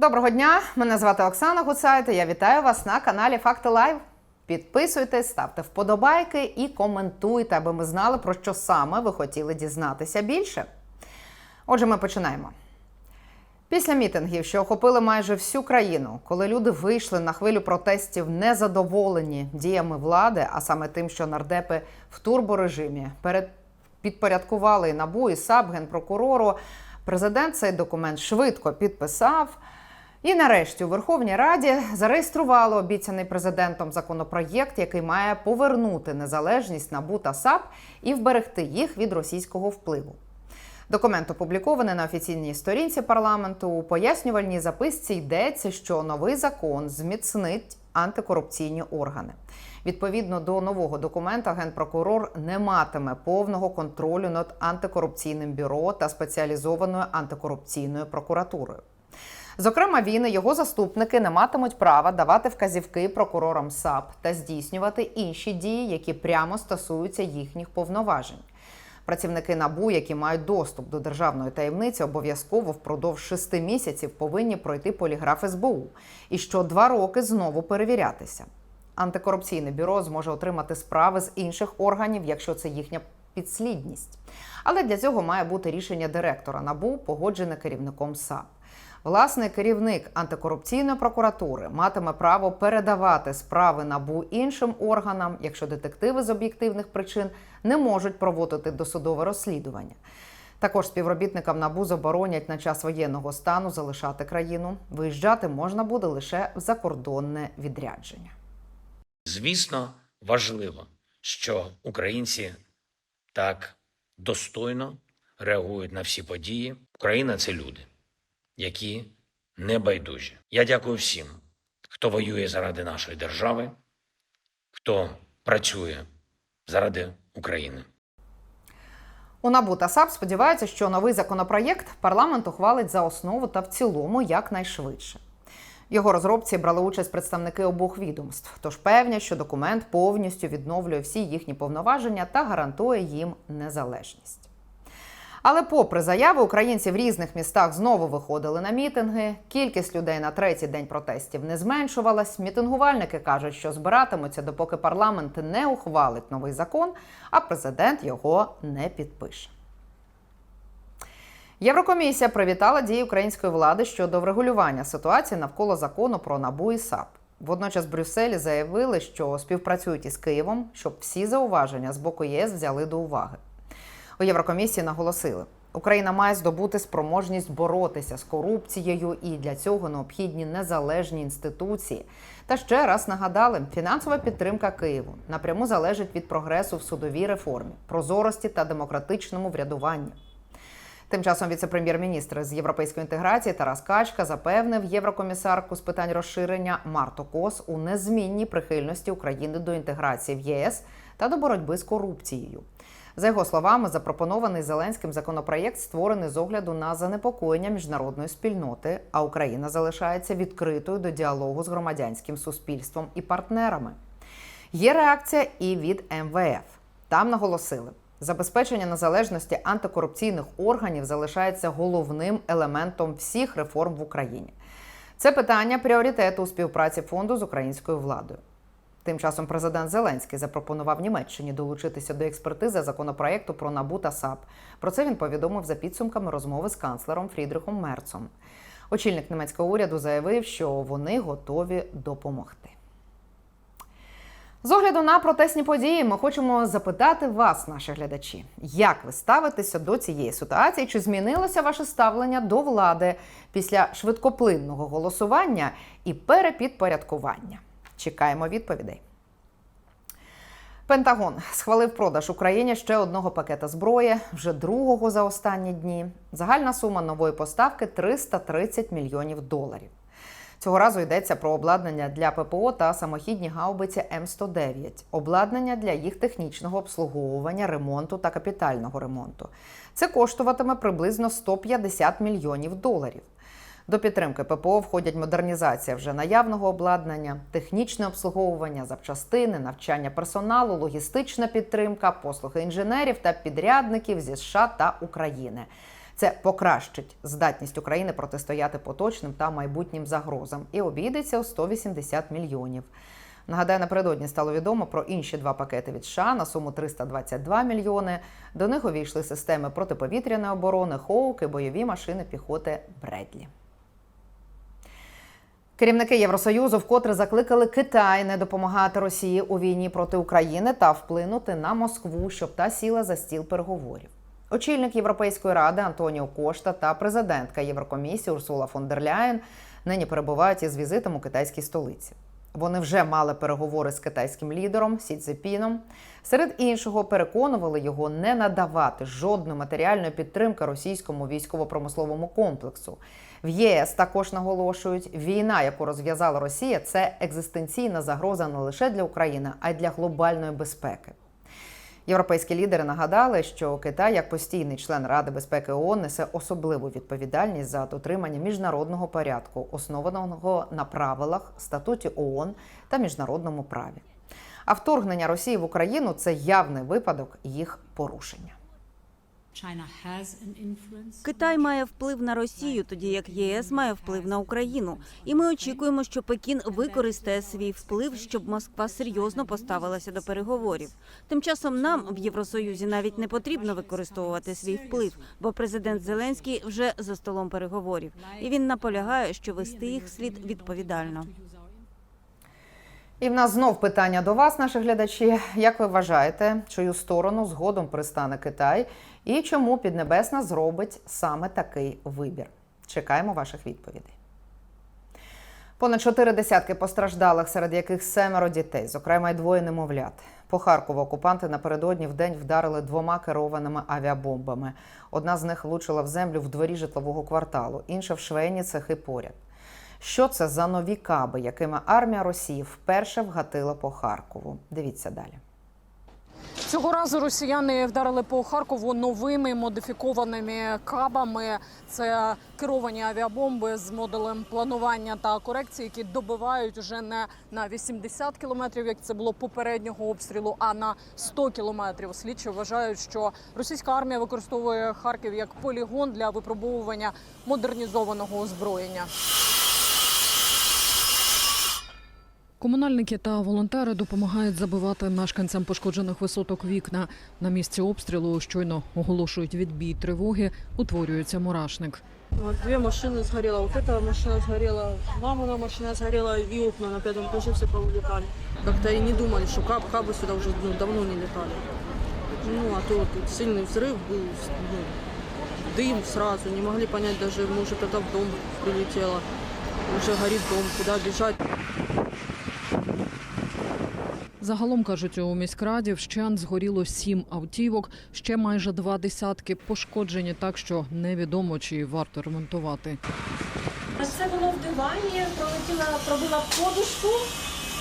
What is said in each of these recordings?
Доброго дня! Мене звати Оксана Гуцайт. і Я вітаю вас на каналі Факти Лайв. Підписуйтесь, ставте вподобайки і коментуйте, аби ми знали, про що саме ви хотіли дізнатися більше. Отже, ми починаємо. Після мітингів, що охопили майже всю країну, коли люди вийшли на хвилю протестів, незадоволені діями влади, а саме тим, що нардепи в турборежимі перед підпорядкували набу і САП генпрокурору, президент цей документ швидко підписав. І нарешті у Верховній Раді зареєстрували обіцяний президентом законопроєкт, який має повернути незалежність НАБУ та САП і вберегти їх від російського впливу. Документ опублікований на офіційній сторінці парламенту. У пояснювальній записці йдеться, що новий закон зміцнить антикорупційні органи. Відповідно до нового документа, генпрокурор не матиме повного контролю над антикорупційним бюро та спеціалізованою антикорупційною прокуратурою. Зокрема, він і його заступники не матимуть права давати вказівки прокурорам САП та здійснювати інші дії, які прямо стосуються їхніх повноважень. Працівники набу, які мають доступ до державної таємниці, обов'язково впродовж шести місяців повинні пройти поліграф СБУ і що два роки знову перевірятися. Антикорупційне бюро зможе отримати справи з інших органів, якщо це їхня підслідність. Але для цього має бути рішення директора набу, погоджене керівником САП. Власне, керівник антикорупційної прокуратури матиме право передавати справи набу іншим органам, якщо детективи з об'єктивних причин не можуть проводити досудове розслідування. Також співробітникам набу заборонять на час воєнного стану залишати країну. Виїжджати можна буде лише в закордонне відрядження. Звісно, важливо, що українці так достойно реагують на всі події. Україна це люди, які не байдужі. Я дякую всім, хто воює заради нашої держави, хто працює заради України. У НАБУ та САП сподіваються, що новий законопроєкт парламент ухвалить за основу та в цілому якнайшвидше. Його розробці брали участь представники обох відомств, тож певні, що документ повністю відновлює всі їхні повноваження та гарантує їм незалежність. Але, попри заяви, українці в різних містах знову виходили на мітинги. Кількість людей на третій день протестів не зменшувалась. Мітингувальники кажуть, що збиратимуться, допоки парламент не ухвалить новий закон, а президент його не підпише. Єврокомісія привітала дії української влади щодо врегулювання ситуації навколо закону про набу і САП. Водночас Брюсселі заявили, що співпрацюють із Києвом, щоб всі зауваження з боку ЄС взяли до уваги. У Єврокомісії наголосили, Україна має здобути спроможність боротися з корупцією, і для цього необхідні незалежні інституції. Та ще раз нагадали, фінансова підтримка Києву напряму залежить від прогресу в судовій реформі, прозорості та демократичному врядуванні. Тим часом віце-прем'єр-міністр з європейської інтеграції Тарас Качка запевнив єврокомісарку з питань розширення Марту Кос у незмінній прихильності України до інтеграції в ЄС та до боротьби з корупцією. За його словами, запропонований Зеленським законопроєкт створений з огляду на занепокоєння міжнародної спільноти, а Україна залишається відкритою до діалогу з громадянським суспільством і партнерами. Є реакція і від МВФ. Там наголосили, забезпечення незалежності антикорупційних органів залишається головним елементом всіх реформ в Україні. Це питання пріоритету у співпраці фонду з українською владою. Тим часом президент Зеленський запропонував Німеччині долучитися до експертизи законопроекту про НАБУ та САП. Про це він повідомив за підсумками розмови з канцлером Фрідрихом Мерцом. Очільник німецького уряду заявив, що вони готові допомогти. З огляду на протестні події, ми хочемо запитати вас, наші глядачі, як ви ставитеся до цієї ситуації? Чи змінилося ваше ставлення до влади після швидкоплинного голосування і перепідпорядкування? Чекаємо відповідей. Пентагон схвалив продаж Україні ще одного пакета зброї, вже другого за останні дні. Загальна сума нової поставки 330 мільйонів доларів. Цього разу йдеться про обладнання для ППО та самохідні гаубиці М109, обладнання для їх технічного обслуговування, ремонту та капітального ремонту. Це коштуватиме приблизно 150 мільйонів доларів. До підтримки ППО входять модернізація вже наявного обладнання, технічне обслуговування, запчастини, навчання персоналу, логістична підтримка, послуги інженерів та підрядників зі США та України. Це покращить здатність України протистояти поточним та майбутнім загрозам і обійдеться у 180 мільйонів. Нагадаю, напередодні стало відомо про інші два пакети від США на суму 322 мільйони. До них увійшли системи протиповітряної оборони, Хоук і бойові машини піхоти Бредлі. Керівники Євросоюзу вкотре закликали Китай не допомагати Росії у війні проти України та вплинути на Москву, щоб та сіла за стіл переговорів. Очільник Європейської ради Антоніо Кошта та президентка Єврокомісії Урсула фон дер Ляєн нині перебувають із візитом у китайській столиці. Вони вже мали переговори з китайським лідером Сі Цзепіном. Серед іншого переконували його не надавати жодної матеріальної підтримки російському військово-промисловому комплексу. В ЄС також наголошують, війна, яку розв'язала Росія, це екзистенційна загроза не лише для України, а й для глобальної безпеки. Європейські лідери нагадали, що Китай, як постійний член Ради безпеки ООН, несе особливу відповідальність за дотримання міжнародного порядку, основаного на правилах, статуті ООН та міжнародному праві. А вторгнення Росії в Україну це явний випадок їх порушення. Китай має вплив на Росію, тоді як ЄС має вплив на Україну. І ми очікуємо, що Пекін використає свій вплив, щоб Москва серйозно поставилася до переговорів. Тим часом нам в Євросоюзі навіть не потрібно використовувати свій вплив, бо президент Зеленський вже за столом переговорів, і він наполягає, що вести їх слід відповідально. І в нас знов питання до вас, наші глядачі. Як ви вважаєте, чию сторону згодом пристане Китай і чому Піднебесна зробить саме такий вибір? Чекаємо ваших відповідей. Понад чотири десятки постраждалих, серед яких семеро дітей, зокрема й двоє немовлят. По Харкову окупанти напередодні в день вдарили двома керованими авіабомбами. Одна з них влучила в землю в дворі житлового кварталу, інша в швейні цехи поряд. Що це за нові каби, якими армія Росії вперше вгатила по Харкову? Дивіться далі. Цього разу росіяни вдарили по Харкову новими модифікованими кабами. Це керовані авіабомби з модулем планування та корекції, які добивають уже не на 80 кілометрів, як це було попереднього обстрілу, а на 100 кілометрів. Слідчі вважають, що російська армія використовує Харків як полігон для випробовування модернізованого озброєння. Комунальники та волонтери допомагають забивати мешканцям пошкоджених висоток вікна. На місці обстрілу щойно оголошують відбій тривоги, утворюється мурашник. Вот две машины сгорело. Вот эта машина сгорела, мамина машина сгорела, и окна на пятом этаже все повылетали. Как-то и не думали, что каб, кабы сюда уже ну, давно не летали. Ну, а то тут сильный взрыв был, ну, дым сразу, не могли понять даже, может, это в дом прилетело. Уже горит дом, куда бежать. Загалом кажуть у міськраді вщент згоріло сім автівок, ще майже два десятки пошкоджені так, що невідомо чи варто ремонтувати. Це було в дивані, пролетіла, пробила подушку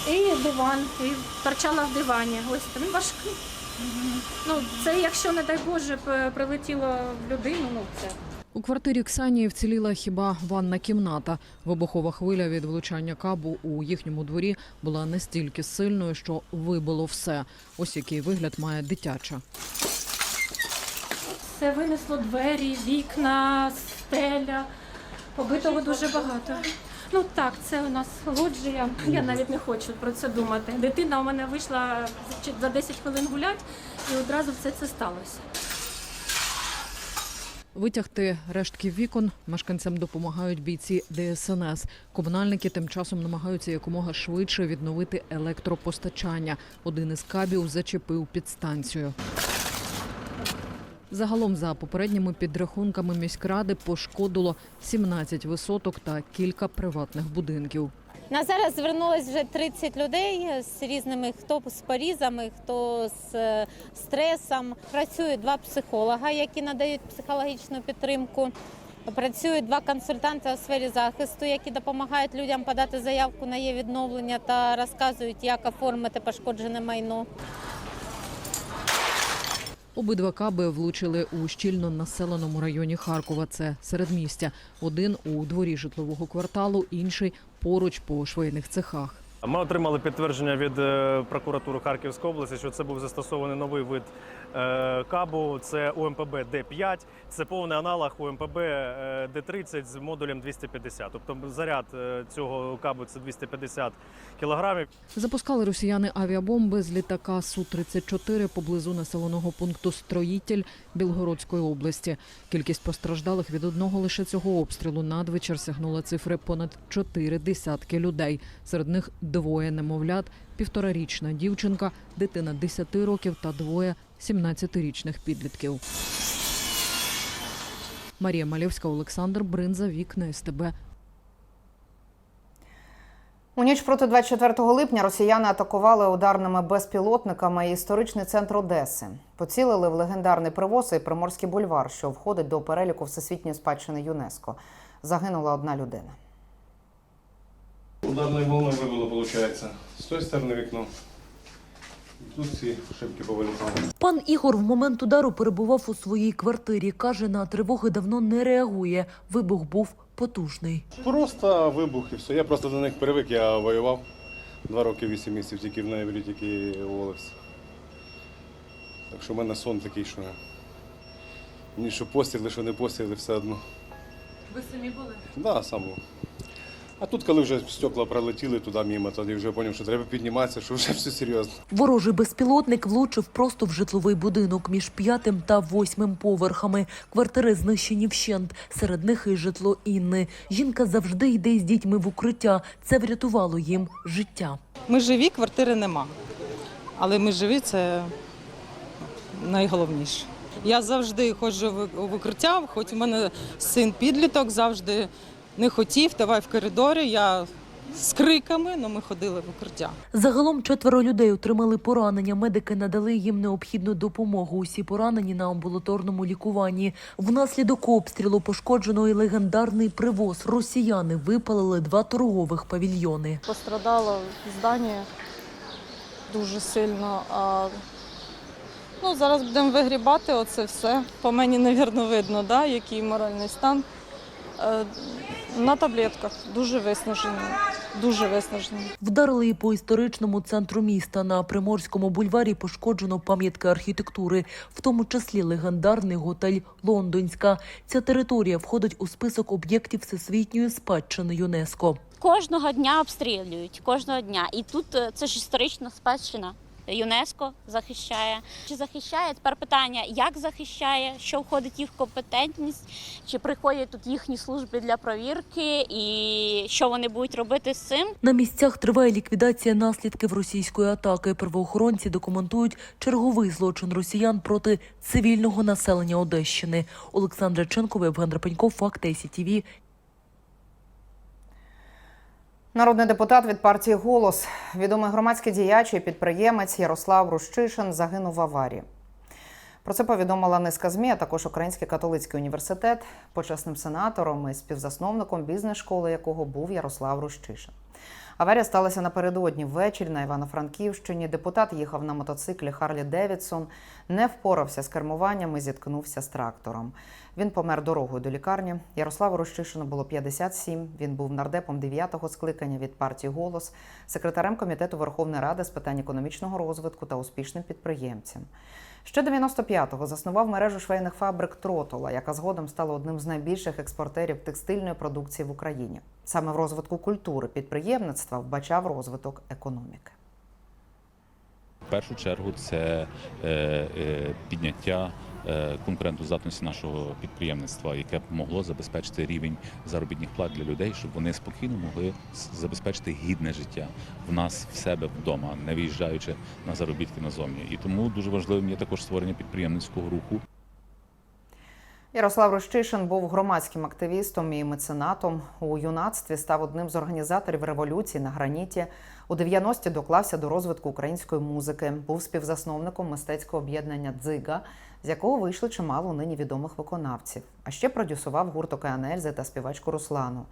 і диван, і торчала в дивані. Ось там важкий. Ну, це якщо, не дай Боже, прилетіло в людину, ну це. У квартирі Ксанії вціліла хіба ванна кімната. Вибухова хвиля від влучання кабу у їхньому дворі була настільки сильною, що вибило все. Ось який вигляд має дитяча. Це винесло двері, вікна, стеля. Побитого дуже багато. Ну так, це у нас лоджія. Я навіть не хочу про це думати. Дитина у мене вийшла за 10 хвилин гулять, і одразу все це сталося. Витягти рештки вікон мешканцям допомагають бійці ДСНС. Комунальники тим часом намагаються якомога швидше відновити електропостачання. Один із кабів зачепив підстанцію. Загалом, за попередніми підрахунками міськради, пошкодило 17 висоток та кілька приватних будинків. На зараз звернулось вже 30 людей з різними, хто з порізами, хто з е, стресом. Працюють два психолога, які надають психологічну підтримку. Працюють два консультанти у сфері захисту, які допомагають людям подати заявку на її відновлення та розказують, як оформити пошкоджене майно. Обидва каби влучили у щільно населеному районі Харкова. Це середмістя. Один у дворі житлового кварталу, інший поруч по швейних цехах. Ми отримали підтвердження від е, прокуратури Харківської області, що це був застосований новий вид е, кабу. Це УМПБ Д5. Це повний аналог УМПБ е, Д30 з модулем 250. Тобто заряд цього кабу це 250 кілограмів. Запускали росіяни авіабомби з літака Су-34 поблизу населеного пункту Строїтель Білгородської області. Кількість постраждалих від одного лише цього обстрілу надвечір сягнула цифри понад чотири десятки людей. Серед них двоє немовлят, півторарічна дівчинка, дитина 10 років та двоє 17-річних підлітків. Марія Малєвська, Олександр Бринза, вікна СТБ. У ніч проти 24 липня росіяни атакували ударними безпілотниками історичний центр Одеси. Поцілили в легендарний привоз і Приморський бульвар, що входить до переліку всесвітньої спадщини ЮНЕСКо. Загинула одна людина. Ударной волной выбило, получается. С той стороны вікно. Тут всі шибки повилітали. Пан Ігор в момент удару перебував у своїй квартирі. Каже, на тривоги давно не реагує. Вибух був потужний. Просто вибух і все. Я просто до них привик, я воював. Два роки, вісім місяців тільки в ноябрі, тільки уволився. Так що в мене сон такий, що мені що постріли, що не постріли, все одно. Ви самі були? Так, да, сам був. А тут, коли вже стекла пролетіли туди мимо, тоді вже зрозумів, що треба підніматися, що вже все серйозно. Ворожий безпілотник влучив просто в житловий будинок між п'ятим та восьмим поверхами. Квартири знищені вщент. Серед них і житло Інни. Жінка завжди йде з дітьми в укриття. Це врятувало їм життя. Ми живі, квартири нема. Але ми живі це найголовніше. Я завжди ходжу в- укриття, хоч у мене син підліток завжди не хотів, давай в коридорі. Я з криками, але ми ходили в укриття. Загалом четверо людей отримали поранення. Медики надали їм необхідну допомогу. Усі поранені на амбулаторному лікуванні. Внаслідок обстрілу пошкоджено і легендарний привоз. Росіяни випалили два торгових павільйони. Пострадало здання дуже сильно. А, ну, зараз будемо вигрібати оце все. По мені, навірно, видно, да, який моральний стан. На таблетках дуже виснажені. Дуже виснажені. Вдарили і по історичному центру міста. На Приморському бульварі пошкоджено пам'ятки архітектури, в тому числі легендарний готель Лондонська. Ця територія входить у список об'єктів всесвітньої спадщини ЮНЕСКо. Кожного дня обстрілюють, кожного дня. І тут е, це ж історична спадщина. ЮНЕСКо захищає. Чи захищає? Тепер питання, як захищає, що входить їх компетентність, чи приходять тут їхні служби для провірки, і що вони будуть робити з цим. На місцях триває ліквідація наслідків російської атаки. Правоохоронці документують черговий злочин росіян проти цивільного населення Одещини. Олександра Ченкова, Євген Рапеньков, Факти СІТІВІ. Народний депутат від партії Голос, відомий громадський діяч і підприємець Ярослав Рущишин загинув в аварії. Про це повідомила низка ЗМІ, а також Український католицький університет, почесним сенатором і співзасновником бізнес-школи, якого був Ярослав Рущишин. Аварія сталася напередодні ввечері на Івано-Франківщині. Депутат їхав на мотоциклі Харлі Девідсон, не впорався з кермуванням і зіткнувся з трактором. Він помер дорогою до лікарні. Ярославу Рощишину було 57. Він був нардепом 9-го скликання від партії Голос, секретарем комітету Верховної Ради з питань економічного розвитку та успішним підприємцем. Ще 95-го заснував мережу швейних фабрик Тротола, яка згодом стала одним з найбільших експортерів текстильної продукції в Україні. Саме в розвитку культури підприємництва вбачав розвиток економіки. В першу чергу це е, е, підняття конкурентоздатності нашого підприємництва, яке б могло забезпечити рівень заробітних плат для людей, щоб вони спокійно могли забезпечити гідне життя в нас в себе вдома, не виїжджаючи на заробітки назовні. І тому дуже важливим є також створення підприємницького руху. Ярослав Рощишин був громадським активістом і меценатом. У юнацтві став одним з організаторів революції на граніті. У 90-ті доклався до розвитку української музики. Був співзасновником мистецького об'єднання Дзига, з якого вийшли чимало нині відомих виконавців. А ще продюсував гурт Океанельзи та співачку Руслану.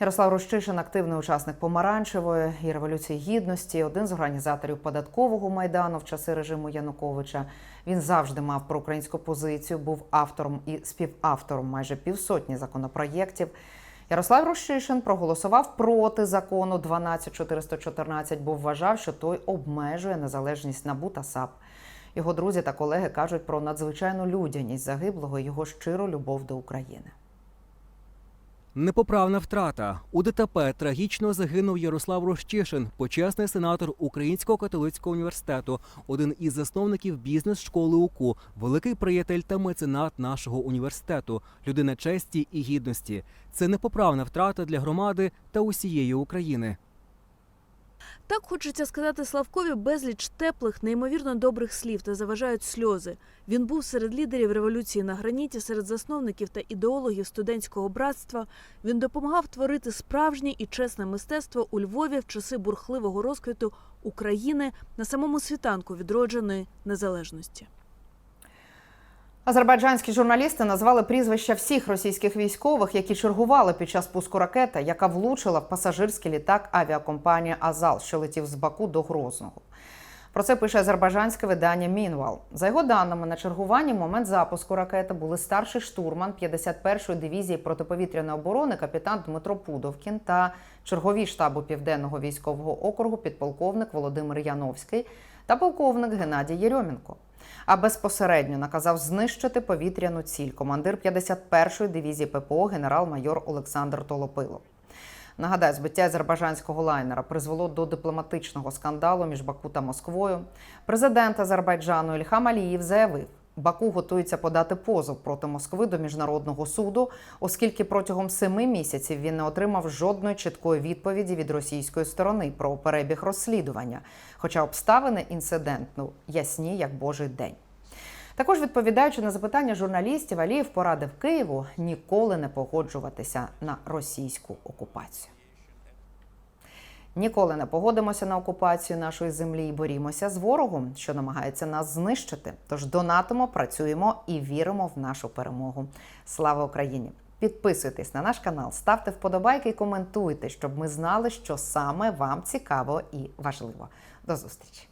Ярослав Рощишин активний учасник помаранчевої і революції гідності, один з організаторів податкового майдану в часи режиму Януковича. Він завжди мав проукраїнську позицію, був автором і співавтором майже півсотні законопроєктів. Ярослав Рущишин проголосував проти закону 12414, бо вважав, що той обмежує незалежність НАБУ та САП. Його друзі та колеги кажуть про надзвичайну людяність загиблого його щиру любов до України. Непоправна втрата. У ДТП трагічно загинув Ярослав Рощишин, почесний сенатор Українського католицького університету, один із засновників бізнес-школи УКУ, великий приятель та меценат нашого університету, людина честі і гідності. Це непоправна втрата для громади та усієї України. Так хочеться сказати Славкові безліч теплих, неймовірно добрих слів та заважають сльози. Він був серед лідерів революції на граніті, серед засновників та ідеологів студентського братства. Він допомагав творити справжнє і чесне мистецтво у Львові в часи бурхливого розквіту України на самому світанку відродженої незалежності. Азербайджанські журналісти назвали прізвища всіх російських військових, які чергували під час пуску ракети, яка влучила в пасажирський літак авіакомпанії Азал, що летів з Баку до Грозного. Про це пише азербайджанське видання Мінвал. За його даними, на чергуванні в момент запуску ракети були старший штурман 51-ї дивізії протиповітряної оборони капітан Дмитро Пудовкін та чергові штабу Південного військового округу підполковник Володимир Яновський та полковник Геннадій Єрьомінко. А безпосередньо наказав знищити повітряну ціль командир 51-ї дивізії ППО генерал-майор Олександр Толопило. Нагадаю, збиття азербайджанського лайнера призвело до дипломатичного скандалу між Баку та Москвою. Президент Азербайджану Ільхам Аліїв заявив, Баку готується подати позов проти Москви до міжнародного суду, оскільки протягом семи місяців він не отримав жодної чіткої відповіді від російської сторони про перебіг розслідування, хоча обставини інциденту ясні як божий день. Також відповідаючи на запитання журналістів, Алієв порадив Києву ніколи не погоджуватися на російську окупацію. Ніколи не погодимося на окупацію нашої землі і борімося з ворогом, що намагається нас знищити. Тож донатимо, працюємо і віримо в нашу перемогу. Слава Україні! Підписуйтесь на наш канал, ставте вподобайки і коментуйте, щоб ми знали, що саме вам цікаво і важливо. До зустрічі!